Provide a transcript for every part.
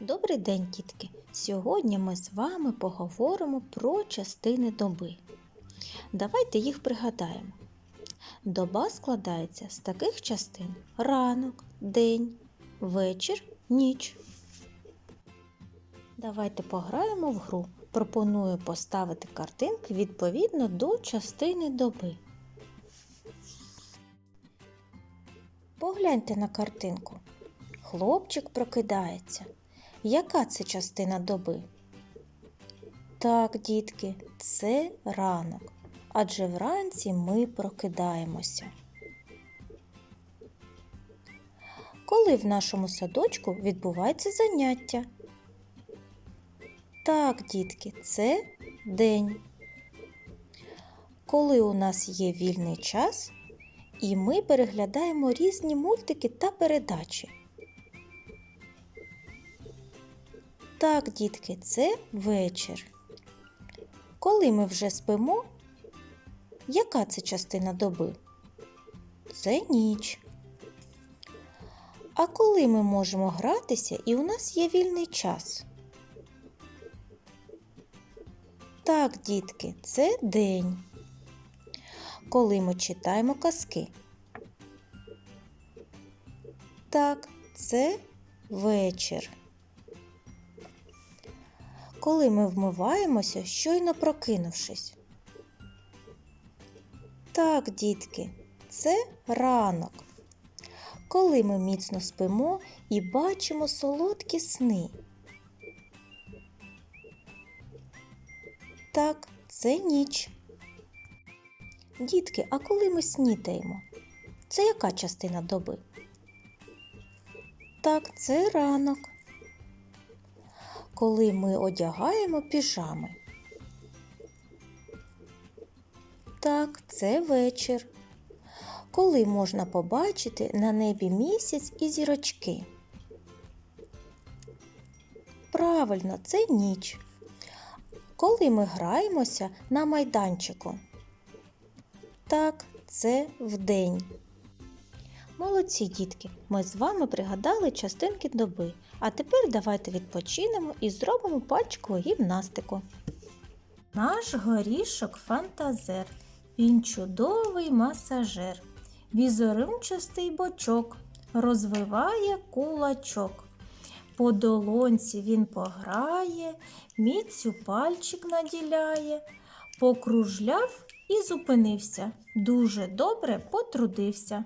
Добрий день, дітки! Сьогодні ми з вами поговоримо про частини доби. Давайте їх пригадаємо. Доба складається з таких частин: ранок, день, вечір, ніч. Давайте пограємо в гру. Пропоную поставити картинки відповідно до частини доби. Погляньте на картинку. Хлопчик прокидається. Яка це частина доби? Так, дітки, це ранок. Адже вранці ми прокидаємося. Коли в нашому садочку відбувається заняття? Так, дітки, це день. Коли у нас є вільний час, і ми переглядаємо різні мультики та передачі. Так, дітки, це вечір. Коли ми вже спимо, яка це частина доби? Це ніч. А коли ми можемо гратися і у нас є вільний час? Так, дітки, це день. Коли ми читаємо казки. Так, це вечір. Коли ми вмиваємося, щойно прокинувшись. Так, дітки, це ранок. Коли ми міцно спимо і бачимо солодкі сни. Так, це ніч. Дітки, а коли ми снідаємо? Це яка частина доби? Так, це ранок. Коли ми одягаємо піжами. Так, це вечір. Коли можна побачити на небі місяць і зірочки. Правильно, це ніч. Коли ми граємося на майданчику. Так, це вдень. Молодці дітки, ми з вами пригадали частинки доби. А тепер давайте відпочинемо і зробимо пальчикову гімнастику. Наш горішок фантазер. Він чудовий масажер. Візерунчастий бочок розвиває кулачок. По долонці він пограє, міцю пальчик наділяє, покружляв і зупинився. Дуже добре потрудився.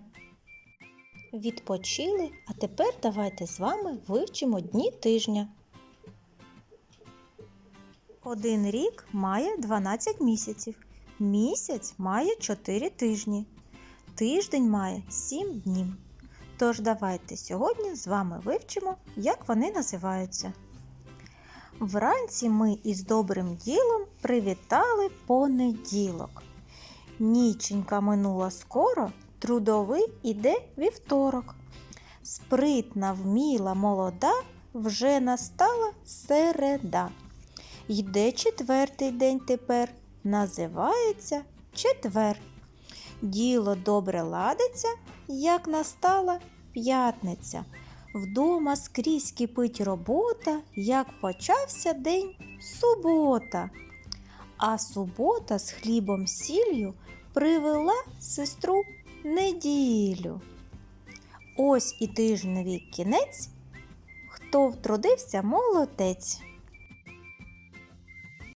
Відпочили, а тепер давайте з вами вивчимо дні тижня. Один рік має 12 місяців. Місяць має 4 тижні. Тиждень має 7 днів. Тож давайте сьогодні з вами вивчимо, як вони називаються. Вранці ми із добрим ділом привітали понеділок. Ніченька минула скоро, трудовий іде вівторок. Спритна, вміла, молода, вже настала середа. Йде четвертий день тепер, називається четвер. Діло добре ладиться, як настала п'ятниця. Вдома скрізь кипить робота, як почався день субота. А субота з хлібом сіллю привела сестру неділю. Ось і тижневий кінець. Хто втрудився, молодець.